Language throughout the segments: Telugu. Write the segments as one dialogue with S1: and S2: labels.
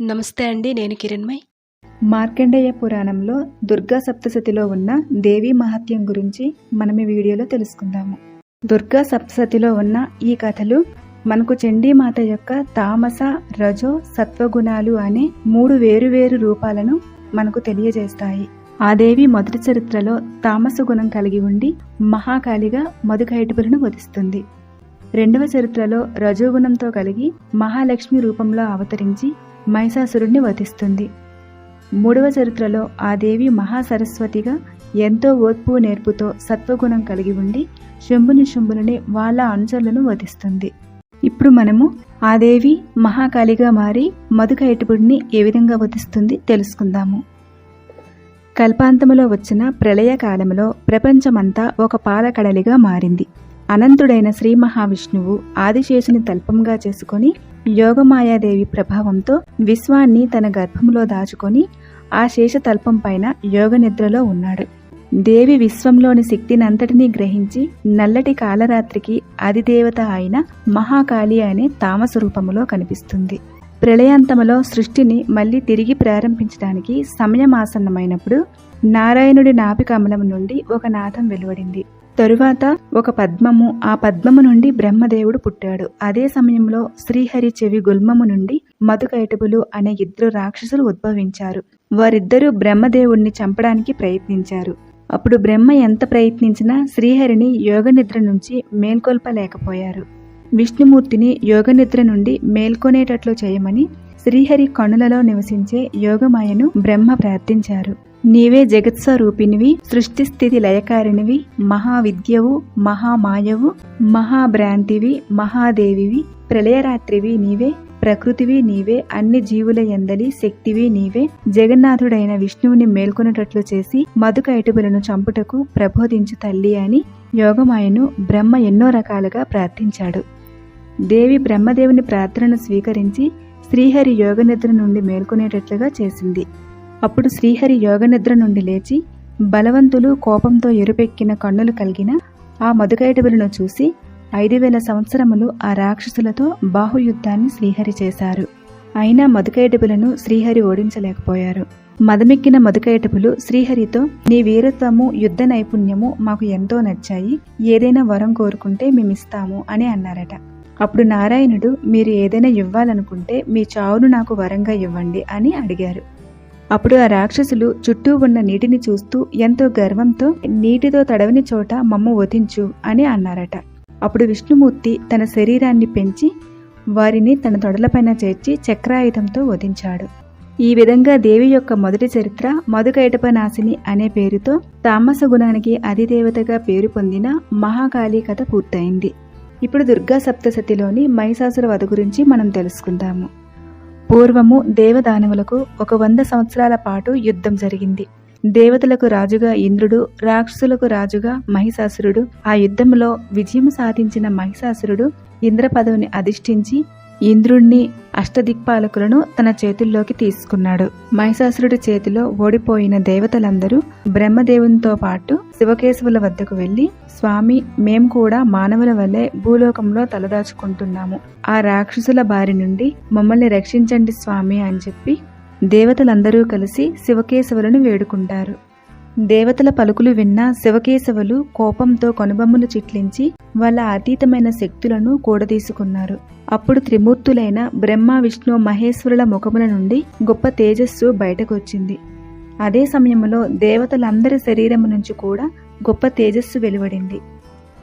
S1: నమస్తే అండి నేను కిరణ్మయ్.
S2: మార్కండేయ పురాణంలో దుర్గా సప్తసతిలో ఉన్న దేవీ మహత్యం గురించి మనం ఈ వీడియోలో తెలుసుకుందాము. దుర్గా సప్తసతిలో ఉన్న ఈ కథలు మనకు చండీమాత యొక్క తామస రజో సత్వగుణాలు అనే మూడు వేరువేరు రూపాలను మనకు తెలియజేస్తాయి. ఆ దేవి మొదటి చరిత్రలో తామస గుణం కలిగి ఉండి మహాకాళిగా మధుకైటుపులను వధిస్తుంది. రెండవ చరిత్రలో రజోగుణంతో కలిగి మహాలక్ష్మి రూపంలో అవతరించి మహిషాసురుణ్ణి వధిస్తుంది. మూడవ చరిత్రలో ఆ దేవి మహాసరస్వతిగా ఎంతో ఓర్పు నేర్పుతో సత్వగుణం కలిగి ఉండి శంభుని శంభులని వాళ్ళ అనుచరులను వధిస్తుంది. ఇప్పుడు మనము ఆ దేవి మహాకాళిగా మారి మధుకైటపుడిని ఏ విధంగా వధిస్తుంది తెలుసుకుందాము. కల్పాంతములో వచ్చిన ప్రళయ కాలంలో ప్రపంచమంతా ఒక పాలకడలిగా మారింది. అనంతుడైన శ్రీ మహావిష్ణువు ఆదిశేషుని తల్పంగా చేసుకొని యోగమాయాదేవి ప్రభావంతో విశ్వాన్ని తన గర్భంలో దాచుకొని ఆ శేష తల్పం పైన యోగ నిద్రలో ఉన్నాడు. దేవి విశ్వంలోని శక్తినంతటినీ గ్రహించి నల్లటి కాలరాత్రికి అధిదేవత అయిన మహాకాళి అనే తామస రూపములో కనిపిస్తుంది. ప్రళయాంతములో సృష్టిని మళ్ళీ తిరిగి ప్రారంభించడానికి సమయం ఆసన్నమైనప్పుడు నారాయణుడి నాభికమలం నుండి ఒక నాదం వెలువడింది. తరువాత ఒక పద్మము ఆ పద్మము నుండి బ్రహ్మదేవుడు పుట్టాడు. అదే సమయంలో శ్రీహరి చెవి గుల్మము నుండి మధుకైటబులు అనే ఇద్దరు రాక్షసులు ఉద్భవించారు. వారిద్దరూ బ్రహ్మదేవుణ్ణి చంపడానికి ప్రయత్నించారు. అప్పుడు బ్రహ్మ ఎంత ప్రయత్నించినా శ్రీహరిని యోగనిద్ర నుంచి మేల్కొల్పలేకపోయారు. విష్ణుమూర్తిని యోగనిద్ర నుండి మేల్కొనేటట్లు చేయమని శ్రీహరి కణులలో నివసించే యోగమాయను బ్రహ్మ ప్రార్థించారు. నీవే జగత్స్వరూపినివి సృష్టి స్థితి లయకారినివి మహావిద్యవు మహామాయవు మహాభ్రాంతివి మహాదేవివి ప్రళయరాత్రివి నీవే ప్రకృతివి నీవే అన్ని జీవుల ఎందలి శక్తివి నీవే జగన్నాథుడైన విష్ణువుని మేల్కొనేటట్లు చేసి మధుకైటబులను చంపుటకు ప్రబోధించు తల్లి అని యోగమాయను బ్రహ్మ ఎన్నో రకాలుగా ప్రార్థించాడు. దేవి బ్రహ్మదేవుని ప్రార్థనను స్వీకరించి శ్రీహరి యోగనిద్ర నుండి మేల్కొనేటట్లుగా చేసింది. అప్పుడు శ్రీహరి యోగనిద్ర నుండి లేచి బలవంతులు కోపంతో ఎరుపెక్కిన కన్నులు కలిగిన ఆ మధుకైటబులను చూసి ఐదు వేల సంవత్సరములు ఆ రాక్షసులతో బాహుయుద్ధాన్ని శ్రీహరి చేశారు. అయినా మధుకైటబులను శ్రీహరి ఓడించలేకపోయారు. మదమెక్కిన మధుకైటపులు శ్రీహరితో నీ వీరత్వము యుద్ధ నైపుణ్యము మాకు ఎంతో నచ్చాయి. ఏదైనా వరం కోరుకుంటే మేమిస్తాము అని అన్నారట. అప్పుడు నారాయణుడు మీరు ఏదైనా ఇవ్వాలనుకుంటే మీ చావును నాకు వరంగా ఇవ్వండి అని అడిగారు. అప్పుడు ఆ రాక్షసులు చుట్టూ ఉన్న నీటిని చూస్తూ ఎంతో గర్వంతో నీటితో తడవని చోట మమ్మ వధించు అని అన్నారట. అప్పుడు విష్ణుమూర్తి తన శరీరాన్ని పెంచి వారిని తన తొడలపైన చేర్చి చక్రాయుధంతో వధించాడు. ఈ విధంగా దేవి యొక్క మొదటి చరిత్ర మధుకైటపనాశిని అనే పేరుతో తామస గుణానికి అధిదేవతగా పేరు పొందిన మహాకాళీ కథ పూర్తయింది. ఇప్పుడు దుర్గా సప్తసతిలోని మహిషాసుర వధ గురించి మనం తెలుసుకుందాము. పూర్వము దేవదానవులకు ఒక వంద సంవత్సరాల పాటు యుద్ధం జరిగింది. దేవతలకు రాజుగా ఇంద్రుడు రాక్షసులకు రాజుగా మహిషాసురుడు ఆ యుద్ధంలో విజయం సాధించిన మహిషాసురుడు ఇంద్ర పదవిని అధిష్ఠించి ఇంద్రుణ్ణి అష్టదిక్పాలకులను తన చేతుల్లోకి తీసుకున్నాడు. మహిషాసురుడి చేతిలో ఓడిపోయిన దేవతలందరూ బ్రహ్మదేవునితో పాటు శివకేశవుల వద్దకు వెళ్ళి స్వామి మేం కూడా మానవుల వల్లే భూలోకంలో తలదాచుకుంటున్నాము. ఆ రాక్షసుల బారి నుండి మమ్మల్ని రక్షించండి స్వామి అని చెప్పి దేవతలందరూ కలిసి శివకేశవులను వేడుకుంటారు. దేవతల పలుకులు విన్న శివకేశవులు కోపంతో కనుబొమ్మలు చిట్లించి వాళ్ళ అతీతమైన శక్తులను కూడదీసుకున్నారు. అప్పుడు త్రిమూర్తులైన బ్రహ్మ విష్ణు మహేశ్వరుల ముఖముల నుండి గొప్ప తేజస్సు బయటకొచ్చింది. అదే సమయంలో దేవతలందరి శరీరము నుంచి కూడా గొప్ప తేజస్సు వెలువడింది.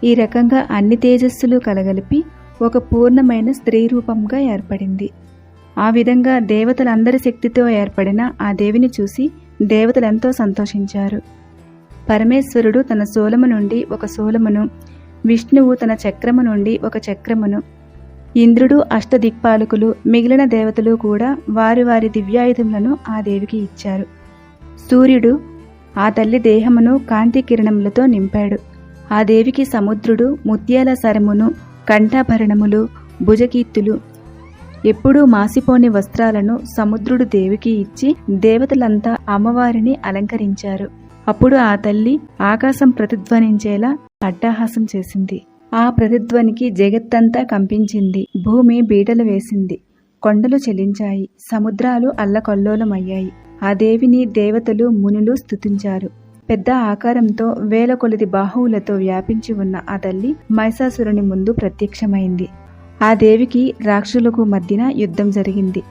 S2: ఈ రకంగా అన్ని తేజస్సులు కలగలిపి ఒక పూర్ణమైన స్త్రీ రూపంగా ఏర్పడింది. ఆ విధంగా దేవతలందరి శక్తితో ఏర్పడిన ఆ దేవిని చూసి దేవతలెంతో సంతోషించారు. పరమేశ్వరుడు తన శూలము నుండి ఒక శూలమును విష్ణువు తన చక్రము నుండి ఒక చక్రమును ఇంద్రుడు అష్టదిక్పాలకులు మిగిలిన దేవతలు కూడా వారి వారి దివ్యాయుధములను ఆ దేవికి ఇచ్చారు. సూర్యుడు ఆ తల్లి దేహమును కాంతి కిరణములతో నింపాడు. ఆ దేవికి సముద్రుడు ముత్యాల సరమును కంఠాభరణములు భుజకీర్తులు ఎప్పుడూ మాసిపోని వస్త్రాలను సముద్రుడు దేవికి ఇచ్చి దేవతలంతా అమ్మవారిని అలంకరించారు. అప్పుడు ఆ తల్లి ఆకాశం ప్రతిధ్వనించేలా అట్టహాసం చేసింది. ఆ ప్రతిధ్వనికి జగత్తంతా కంపించింది. భూమి బీటలు వేసింది. కొండలు చెలించాయి. సముద్రాలు అల్లకొల్లోలమయ్యాయి. ఆ దేవిని దేవతలు మునులు స్థుతించారు పెద్ద ఆకారంతో వేల కొలది బాహువులతో వ్యాపించి ఉన్న ఆ తల్లి మైసాసురుని ముందు ప్రత్యక్షమైంది. ఆ దేవికి రాక్షసులకు మధ్యన యుద్ధం జరిగింది.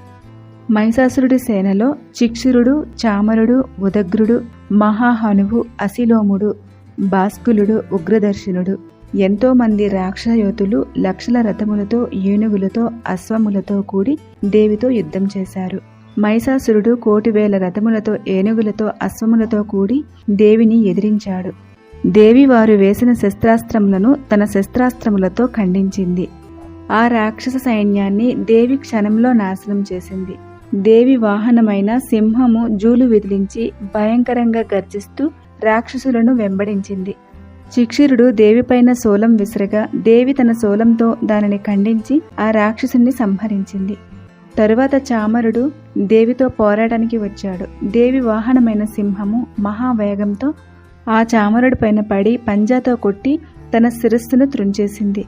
S2: మహిషాసురుడి సేనలో చిక్షురుడు చామరుడు ఉదగ్రుడు మహాహనువు అసిలోముడు భాస్కులుడు ఉగ్రదర్శనుడు ఎంతోమంది మంది లక్షల రథములతో ఏనుగులతో అశ్వములతో కూడి దేవితో యుద్ధం చేశారు. మహిషాసురుడు కోటి వేల రథములతో ఏనుగులతో అశ్వములతో కూడి దేవిని ఎదిరించాడు. దేవి వారు వేసిన శస్త్రాస్త్రములను తన శస్త్రాస్త్రములతో ఖండించింది. ఆ రాక్షస సైన్యాన్ని దేవి క్షణంలో నాశనం చేసింది. దేవి వాహనమైన సింహము జూలు విదిలించి భయంకరంగా గర్జిస్తూ రాక్షసులను వెంబడించింది. శిక్షిరుడు దేవిపైన శూలం విసరగా దేవి తన శూలంతో దానిని ఖండించి ఆ రాక్షసుని సంహరించింది. తరువాత చామరుడు దేవితో పోరాటానికి వచ్చాడు. దేవి వాహనమైన సింహము మహావేగంతో ఆ చామరుడి పైన పడి పంజాతో కొట్టి తన శిరస్సును త్రుంచేసింది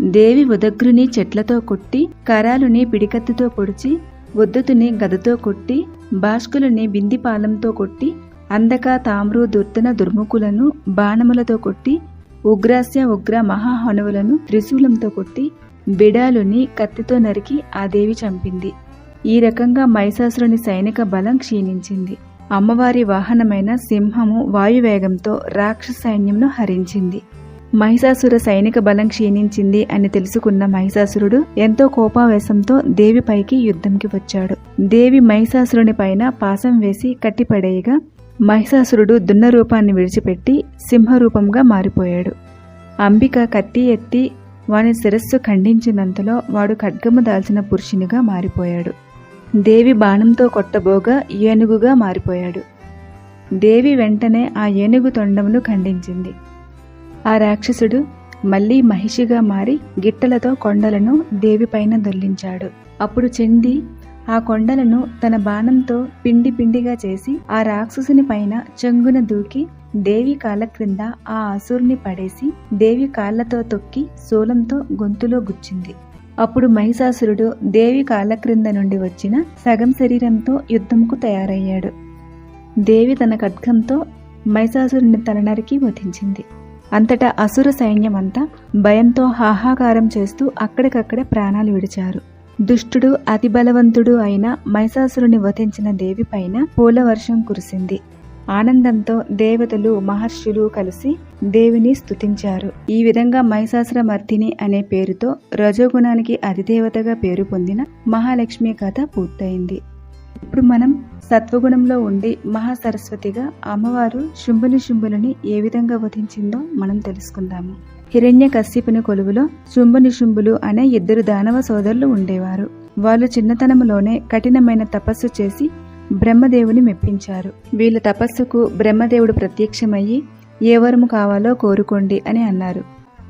S2: దేవి ఉదగ్రుని చెట్లతో కొట్టి కరాలుని పిడికత్తుతో పొడిచి ఉద్దతుని గదతో కొట్టి బాష్కులని బిందిపాలంతో కొట్టి అందక తామ్రు దుర్తన దుర్ముఖులను బాణములతో కొట్టి ఉగ్రాస్య ఉగ్ర మహాహనువులను త్రిశూలంతో కొట్టి బిడాలుని కత్తితో నరికి ఆ దేవి చంపింది. ఈ రకంగా మైసాసురుని సైనిక బలం క్షీణించింది. అమ్మవారి వాహనమైన సింహము వాయువేగంతో రాక్షస సైన్యంను హరించింది. మహిషాసుర సైనిక బలం క్షీణించింది అని తెలుసుకున్న మహిషాసురుడు ఎంతో కోపావేశంతో దేవిపైకి యుద్ధంకి వచ్చాడు. దేవి మహిషాసురుని పైన పాసం వేసి కట్టిపడేయగా మహిషాసురుడు దున్న రూపాన్ని విడిచిపెట్టి సింహరూపంగా మారిపోయాడు. అంబిక కత్తి ఎత్తి వాని శిరస్సు ఖండించినంతలో వాడు ఖడ్గము దాల్చిన పురుషునిగా మారిపోయాడు. దేవి బాణంతో కొట్టబోగా ఏనుగుగా మారిపోయాడు. దేవి వెంటనే ఆ ఏనుగు తొండమును ఖండించింది. ఆ రాక్షసుడు మళ్ళీ మహిషిగా మారి గిట్టలతో కొండలను దేవిపైన దొల్లించాడు అప్పుడు చెంది ఆ కొండలను తన బాణంతో పిండి పిండిగా చేసి ఆ రాక్షసుని పైన చెంగున దూకి దేవి కాళ్ళ క్రింద ఆ అసురుని పడేసి దేవి కాళ్ళతో తొక్కి శూలంతో గొంతులో గుచ్చింది. అప్పుడు మహిషాసురుడు దేవి కాళ్ళ క్రింద నుండి వచ్చిన సగం శరీరంతో యుద్ధంకు తయారయ్యాడు. దేవి తన ఖడ్గంతో మహిషాసురుని తలనరికి వధించింది. అంతటా అసుర సైన్యమంతా భయంతో హాహాకారం చేస్తూ అక్కడికక్కడే ప్రాణాలు విడిచారు. దుష్టుడు అతి బలవంతుడు అయిన మహిషాసురుని వధించిన దేవి పైన పూలవర్షం కురిసింది. ఆనందంతో దేవతలు మహర్షులు కలిసి దేవిని స్తుతించారు. ఈ విధంగా మహిషాసుర మర్దిని అనే పేరుతో రజోగుణానికి అధిదేవతగా పేరు పొందిన మహాలక్ష్మి కథ పూర్తయింది. ఇప్పుడు మనం సత్వగుణంలో ఉండి మహాసరస్వతిగా అమ్మవారు శుంభుని శుంభులని ఏ విధంగా వధించిందో మనం తెలుసుకుందాము. హిరణ్య కశ్యపుని కొలువులో శుంభుని శుంభులు అనే ఇద్దరు దానవ సోదరులు ఉండేవారు. వాళ్ళు చిన్నతనంలోనే కఠినమైన తపస్సు చేసి బ్రహ్మదేవుని మెప్పించారు. వీళ్ళ తపస్సుకు బ్రహ్మదేవుడు ప్రత్యక్షమయ్యి ఏ వరము కావాలో కోరుకోండి అని అన్నారు.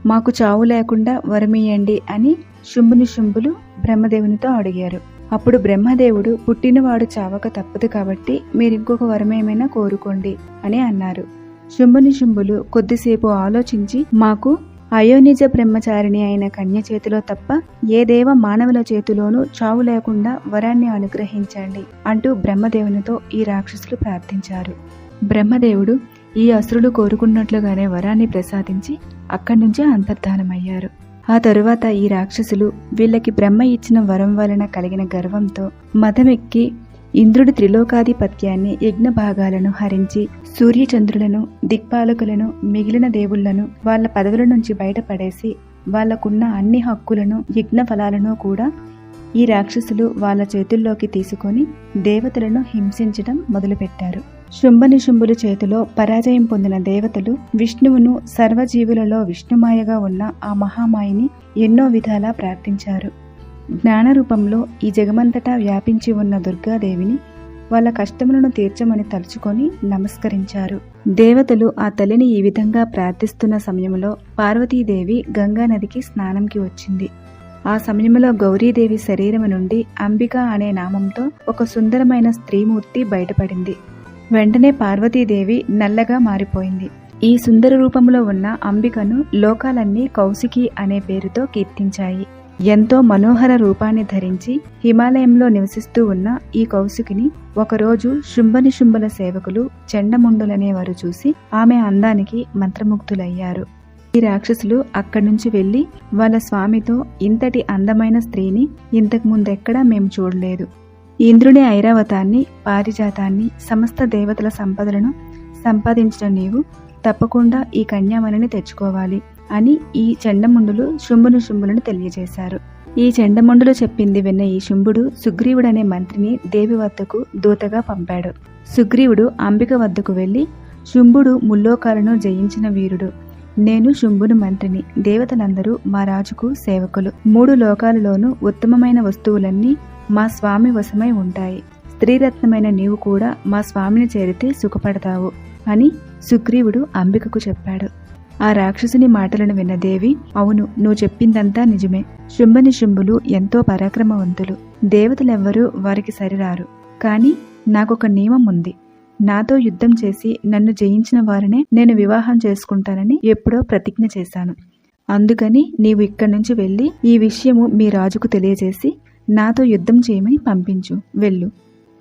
S2: మాకు చావు లేకుండా వరమియండి అని శుంభుని శుంభులు బ్రహ్మదేవునితో అడిగారు. అప్పుడు బ్రహ్మదేవుడు పుట్టినవాడు చావక తప్పదు కాబట్టి మీరు ఇంకొక వరమేమైనా కోరుకోండి అని అన్నారు. శుంభుని శుంభులు కొద్దిసేపు ఆలోచించి మాకు అయోనిజ బ్రహ్మచారిణి అయిన కన్య చేతిలో తప్ప ఏ దేవ మానవుల చేతిలోనూ చావు లేకుండా వరాన్ని అనుగ్రహించండి అంటూ బ్రహ్మదేవునితో ఈ రాక్షసులు ప్రార్థించారు. బ్రహ్మదేవుడు ఈ అసురుడు కోరుకున్నట్లుగానే వరాన్ని ప్రసాదించి అక్కడి నుంచే అంతర్ధానమయ్యారు. ఆ తరువాత ఈ రాక్షసులు వీళ్ళకి బ్రహ్మ ఇచ్చిన వరం వలన కలిగిన గర్వంతో మదమెక్కి ఇంద్రుడి త్రిలోకాధిపత్యాన్ని యజ్ఞ భాగాలను హరించి సూర్యచంద్రులను దిక్పాలకులను మిగిలిన దేవుళ్ళను వాళ్ళ పదవుల నుంచి బయటపడేసి వాళ్ళకున్న అన్ని హక్కులను యజ్ఞ ఫలాలను కూడా ఈ రాక్షసులు వాళ్ళ చేతుల్లోకి తీసుకొని దేవతలను హింసించడం మొదలుపెట్టారు. శుంభనిశుంభుల చేతిలో పరాజయం పొందిన దేవతలు విష్ణువును సర్వజీవులలో విష్ణుమాయగా ఉన్న ఆ మహామాయిని ఎన్నో విధాలా ప్రార్థించారు. జ్ఞాన రూపంలో ఈ జగమంతటా వ్యాపించి ఉన్న దుర్గాదేవిని వాళ్ళ కష్టములను తీర్చమని తలుచుకొని నమస్కరించారు. దేవతలు ఆ తల్లిని ఈ విధంగా ప్రార్థిస్తున్న సమయంలో పార్వతీదేవి గంగా నదికి స్నానంకి వచ్చింది. ఆ సమయంలో గౌరీదేవి శరీరం నుండి అంబిక అనే నామంతో ఒక సుందరమైన స్త్రీమూర్తి బయటపడింది. వెంటనే పార్వతీదేవి నల్లగా మారిపోయింది. ఈ సుందర రూపంలో ఉన్న అంబికను లోకాలన్నీ కౌశికి అనే పేరుతో కీర్తించాయి. ఎంతో మనోహర రూపాన్ని ధరించి హిమాలయంలో నివసిస్తూ ఉన్న ఈ కౌశికిని ఒకరోజు శుంభని శుంభల సేవకులు చెండముండులనేవారు చూసి ఆమె అందానికి మంత్రముగ్ధులయ్యారు. ఈ రాక్షసులు అక్కడి నుంచి వెళ్ళి వాళ్ళ స్వామితో ఇంతటి అందమైన స్త్రీని ఇంతకు ముందెక్కడా మేము చూడలేదు. ఇంద్రుని ఐరావతాన్ని పారిజాతాన్ని సమస్త దేవతల సంపదలను సంపాదించిన నీవు. తప్పకుండా ఈ కన్యామణిని తెచ్చుకోవాలి అని ఈ చెండముండులు శుంభును శుంభులను తెలియజేశారు. ఈ చెండముండులు చెప్పింది విన్న ఈ శుంభుడు సుగ్రీవుడనే మంత్రిని దేవి వద్దకు దూతగా పంపాడు. సుగ్రీవుడు అంబిక వద్దకు వెళ్ళి శుంభుడు ముల్లోకాలను జయించిన వీరుడు. నేను శుంభుని మంత్రిని. దేవతలందరూ మా రాజుకు సేవకులు. మూడు లోకాలలోనూ ఉత్తమమైన వస్తువులన్నీ మా స్వామి వశమై ఉంటాయి. స్త్రీరత్నమైన నీవు కూడా మా స్వామిని చేరితే సుఖపడతావు అని సుగ్రీవుడు అంబికకు చెప్పాడు. ఆ రాక్షసుని మాటలను విన్న దేవి అవును నువ్వు చెప్పిందంతా నిజమే. శుంభని శుంభులు ఎంతో పరాక్రమవంతులు. దేవతలెవ్వరూ వారికి సరిరారు. కాని నాకొక నియమం ఉంది. నాతో యుద్ధం చేసి నన్ను జయించిన వారినే నేను వివాహం చేసుకుంటానని ఎప్పుడో ప్రతిజ్ఞ చేశాను. అందుకని నీవు ఇక్కడి నుంచి వెళ్ళి ఈ విషయము మీ రాజుకు తెలియజేసి నాతో యుద్ధం చేయమని పంపించు వెళ్ళు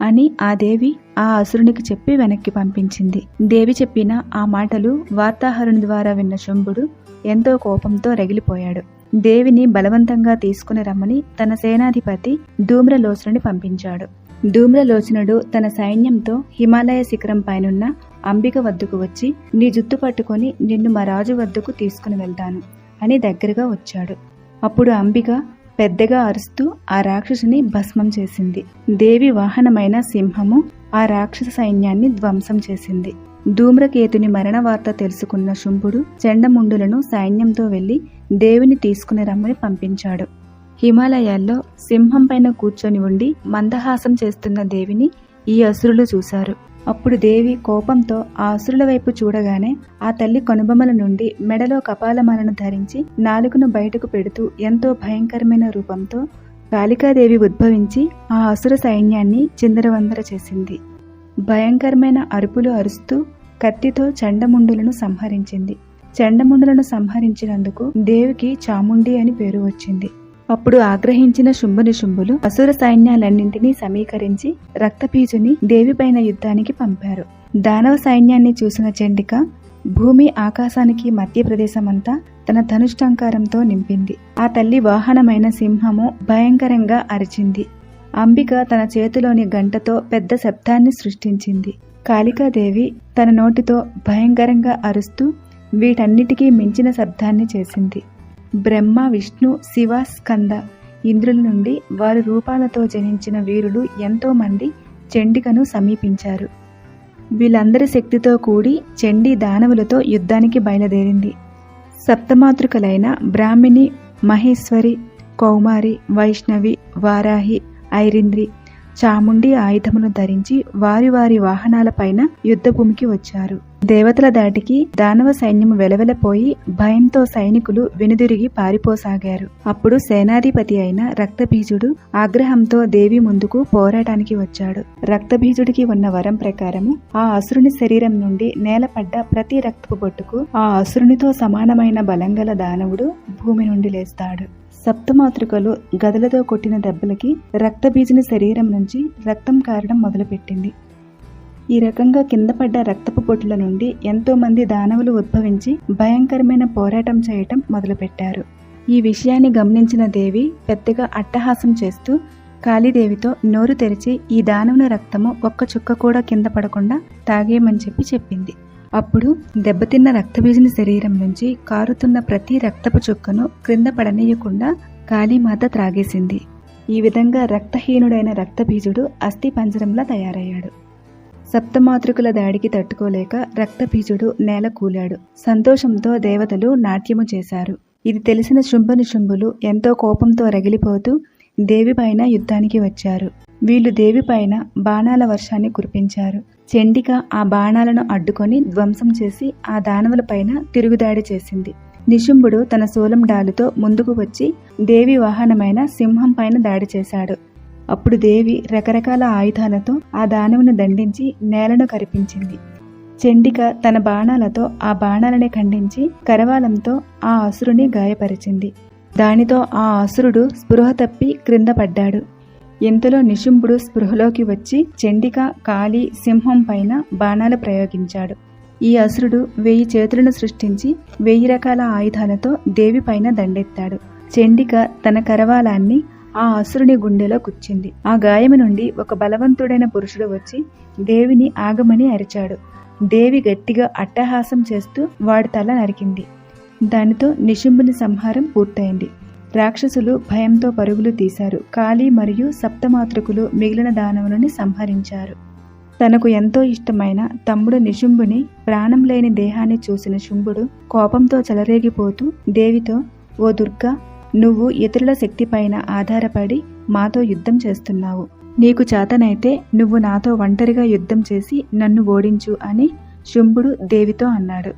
S2: అని ఆ దేవి ఆ అసురునికి చెప్పి వెనక్కి పంపించింది. దేవి చెప్పిన ఆ మాటలు వార్తాహరుని ద్వారా విన్న శంభుడు ఎంతో కోపంతో రగిలిపోయాడు. దేవిని బలవంతంగా తీసుకుని రమ్మని తన సేనాధిపతి ధూమ్రలోసుని పంపించాడు. ధూమ్రలోచనుడు తన సైన్యంతో హిమాలయ శిఖరం పైనున్న అంబిక వద్దకు వచ్చి నీ జుత్తు పట్టుకొని నిన్ను మా రాజు వద్దకు తీసుకుని వెళ్తాను అని దగ్గరగా వచ్చాడు. అప్పుడు అంబిక పెద్దగా అరుస్తూ ఆ రాక్షసుని భస్మం చేసింది. దేవి వాహనమైన సింహము ఆ రాక్షస సైన్యాన్ని ధ్వంసం చేసింది. ధూమ్రకేతుని మరణ వార్త తెలుసుకున్న శుంభుడు చెండముండులను సైన్యంతో వెళ్ళి దేవిని తీసుకుని రమ్మని పంపించాడు. హిమాలయాల్లో సింహం పైన కూర్చొని ఉండి మందహాసం చేస్తున్న దేవిని ఈ అసురులు చూశారు. అప్పుడు దేవి కోపంతో ఆ అసురుల వైపు చూడగానే ఆ తల్లి కొనుబొమ్మల నుండి మెడలో కపాలమాలను ధరించి నాలుగును బయటకు పెడుతూ ఎంతో భయంకరమైన రూపంతో కాళికాదేవి ఉద్భవించి ఆ అసుర సైన్యాన్ని చిందరవందర చేసింది. భయంకరమైన అరుపులు అరుస్తూ కత్తితో చండముండులను సంహరించింది. చండముండులను సంహరించినందుకు దేవికి చాముండి అని పేరు వచ్చింది. అప్పుడు ఆగ్రహించిన శుంభని శుంభులు అసుర సైన్యాలన్నింటినీ సమీకరించి రక్తపీజుని దేవిపైన యుద్ధానికి పంపారు. దానవ సైన్యాన్ని చూసిన చండిక భూమి ఆకాశానికి మధ్య ప్రదేశమంతా తన ధనుష్టంకారంతో నింపింది. ఆ తల్లి వాహనమైన సింహము భయంకరంగా అరిచింది. అంబిక తన చేతిలోని గంటతో పెద్ద శబ్దాన్ని సృష్టించింది. కాళికాదేవి తన నోటితో భయంకరంగా అరుస్తూ వీటన్నిటికీ మించిన శబ్దాన్ని చేసింది. బ్రహ్మ విష్ణు శివ స్కంద. ఇంద్రుల నుండి వారి రూపాలతో జనించిన వీరులు ఎంతోమంది చండికను సమీపించారు. వీళ్ళందరి శక్తితో కూడి చండీ దానవులతో యుద్ధానికి బయలుదేరింది. సప్తమాతృకలైన బ్రాహ్మిణి మహేశ్వరి కౌమారి వైష్ణవి వారాహి ఐరింద్రి చాముండి ఆయుధమును ధరించి వారి వారి వాహనాలపైన యుద్ధభూమికి వచ్చారు. దేవతల దాటికి దానవ సైన్యము వెలవెలపోయి భయంతో సైనికులు వెనుదిరిగి పారిపోసాగారు. అప్పుడు సేనాధిపతి అయిన రక్తబీజుడు ఆగ్రహంతో దేవి ముందుకు పోరాటానికి వచ్చాడు. రక్తబీజుడికి ఉన్న వరం ప్రకారము ఆ అసురుని శరీరం నుండి నేలపడ్డ ప్రతి రక్తపు బొట్టుకు ఆ అసురునితో సమానమైన బలంగల దానవుడు భూమి నుండి లేస్తాడు. సప్తమాతృకలు గదలతో కొట్టిన దెబ్బలకి రక్తబీజుని శరీరం నుంచి రక్తం కారడం మొదలుపెట్టింది. ఈ రకంగా కింద పడ్డ రక్తపు పొట్ల నుండి ఎంతో మంది దానవులు ఉద్భవించి భయంకరమైన పోరాటం చేయటం మొదలుపెట్టారు. ఈ విషయాన్ని గమనించిన దేవి పెద్దగా అట్టహాసం చేస్తూ కాళీదేవితో నోరు తెరిచి ఈ దానవుని రక్తము ఒక్క చుక్క కూడా కింద పడకుండా తాగేయమని చెప్పి చెప్పింది. అప్పుడు దెబ్బతిన్న రక్తబీజుని శరీరం నుంచి కారుతున్న ప్రతి రక్తపు చుక్కను క్రింద పడనీయకుండా కాళీమాత త్రాగేసింది. ఈ విధంగా రక్తహీనుడైన రక్తబీజుడు అస్థి పంజరంలా తయారయ్యాడు. సప్తమాతృకుల దాడికి తట్టుకోలేక రక్తబీజుడు నేల కూలాడు. సంతోషంతో దేవతలు నాట్యము చేశారు. ఇది తెలిసిన శుంభనిశుంభులు ఎంతో కోపంతో రగిలిపోతూ దేవిపైన యుద్ధానికి వచ్చారు. వీళ్ళు దేవిపైన బాణాల వర్షాన్ని కురిపించారు. చండిక ఆ బాణాలను అడ్డుకొని ధ్వంసం చేసి ఆ దానవులపైన తిరుగుదాడి చేసింది. నిశుంభుడు తన శూలం డాలుతో ముందుకు వచ్చి దేవి వాహనమైన సింహం పైన దాడి చేశాడు. అప్పుడు దేవి రకరకాల ఆయుధాలతో ఆ దానవును దండించి నేలను కరిపించింది. చండిక తన బాణాలతో ఆ బాణాలని ఖండించి కరవాలంతో ఆ అసురుని గాయపరిచింది. దానితో ఆ అసురుడు స్పృహ తప్పి క్రింద పడ్డాడు. ఇంతలో నిశుంభుడు స్పృహలోకి వచ్చి చండిక కాళీ సింహం పైన బాణాలు ప్రయోగించాడు. ఈ అసురుడు వెయ్యి చేతులను సృష్టించి వెయ్యి రకాల ఆయుధాలతో దేవి పైన దండెత్తాడు. చండిక తన కరవాలాన్ని ఆ అసురుని గుండెలో కూర్చింది. ఆ గాయము నుండి ఒక బలవంతుడైన పురుషుడు వచ్చి దేవిని ఆగమని అరిచాడు. దేవి గట్టిగా అట్టహాసం చేస్తూ వాడి తల నరికింది. దానితో నిశుంభుని సంహారం పూర్తయింది. రాక్షసులు భయంతో పరుగులు తీశారు. కాళీ మరియు సప్తమాతృకులు మిగిలిన దానవులని సంహరించారు. తనకు ఎంతో ఇష్టమైన తమ్ముడు నిశుంభుని ప్రాణం లేని దేహాన్ని చూసిన శుంభుడు కోపంతో చెలరేగిపోతూ దేవితో ఓ దుర్గా నువ్వు ఇతరుల శక్తిపైన ఆధారపడి మాతో యుద్ధం చేస్తున్నావు. నీకు చేతనైతే నువ్వు నాతో ఒంటరిగా యుద్ధం చేసి నన్ను ఓడించు అని శుంభుడు దేవితో అన్నాడు.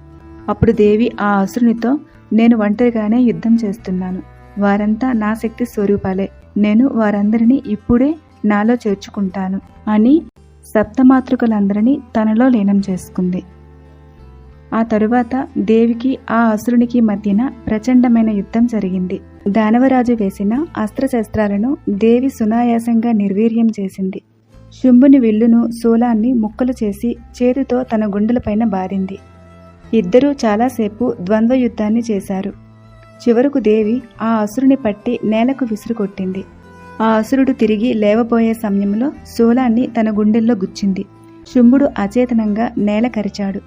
S2: అప్పుడు దేవి ఆ అసురునితో నేను ఒంటరిగానే యుద్ధం చేస్తున్నాను. వారంతా నా శక్తి స్వరూపాలే. నేను వారందరినీ ఇప్పుడే నాలో చేర్చుకుంటాను అని సప్తమాతృకలందరినీ తనలో లీనం చేసుకుంది. ఆ తరువాత దేవికి ఆ అసురునికి మధ్యన ప్రచండమైన యుద్ధం జరిగింది. దానవరాజు వేసిన అస్త్రశస్త్రాలను దేవి సునాయాసంగా నిర్వీర్యం చేసింది. శుంభుని విల్లును శూలాన్ని ముక్కలు చేసి చేతితో తన గుండెలపైన బారింది. ఇద్దరూ చాలాసేపు ద్వంద్వ యుద్ధాన్ని చేశారు. చివరకు దేవి ఆ అసురుని పట్టి నేలకు విసురుకొట్టింది. ఆ అసురుడు తిరిగి లేవబోయే సమయంలో శూలాన్ని తన గుండెల్లో గుచ్చింది. శుంభుడు అచేతనంగా నేల కరిచాడు.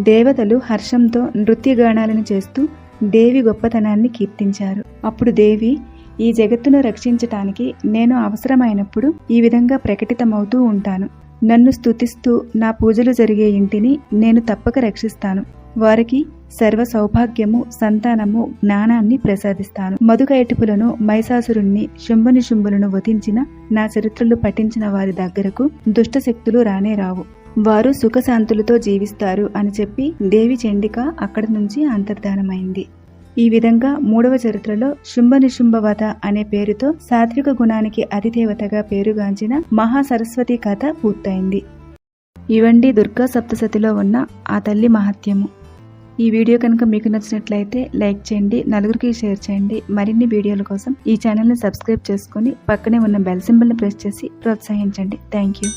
S2: దేవతలు హర్షంతో నృత్యగానాలను చేస్తూ దేవి గొప్పతనాన్ని కీర్తించారు. అప్పుడు దేవి ఈ జగత్తును రక్షించటానికి నేను అవసరమైనప్పుడు ఈ విధంగా ప్రకటితమవుతూ ఉంటాను. నన్ను స్తుతిస్తూ నా పూజలు జరిగే ఇంటిని నేను తప్పక రక్షిస్తాను. వారికి సర్వ సౌభాగ్యము సంతానము జ్ఞానాన్ని ప్రసాదిస్తాను. మధుకైటుపులను మైసాసురుణ్ణి శుంభని శుంభులను వధించిన నా చరిత్రలు పఠించిన వారి దగ్గరకు దుష్ట శక్తులు రానే రావు. వారు సుఖశాంతులతో జీవిస్తారు అని చెప్పి దేవి చండిక అక్కడి నుంచి అంతర్ధానమైంది. ఈ విధంగా మూడవ చరిత్రలో శుంభ నిశుంభవత అనే పేరుతో సాత్విక గుణానికి అధిదేవతగా పేరుగాంచిన మహాసరస్వతి కథ పూర్తయింది. ఇవండి దుర్గా సప్తసతిలో ఉన్న ఆ తల్లి మహత్యము. ఈ వీడియో కనుక మీకు నచ్చినట్లయితే లైక్ చేయండి నలుగురికి షేర్ చేయండి. మరిన్ని వీడియోల కోసం ఈ ఛానల్ని సబ్స్క్రైబ్ చేసుకుని పక్కనే ఉన్న బెల్ సింబల్ని ప్రెస్ చేసి ప్రోత్సహించండి. Thank you.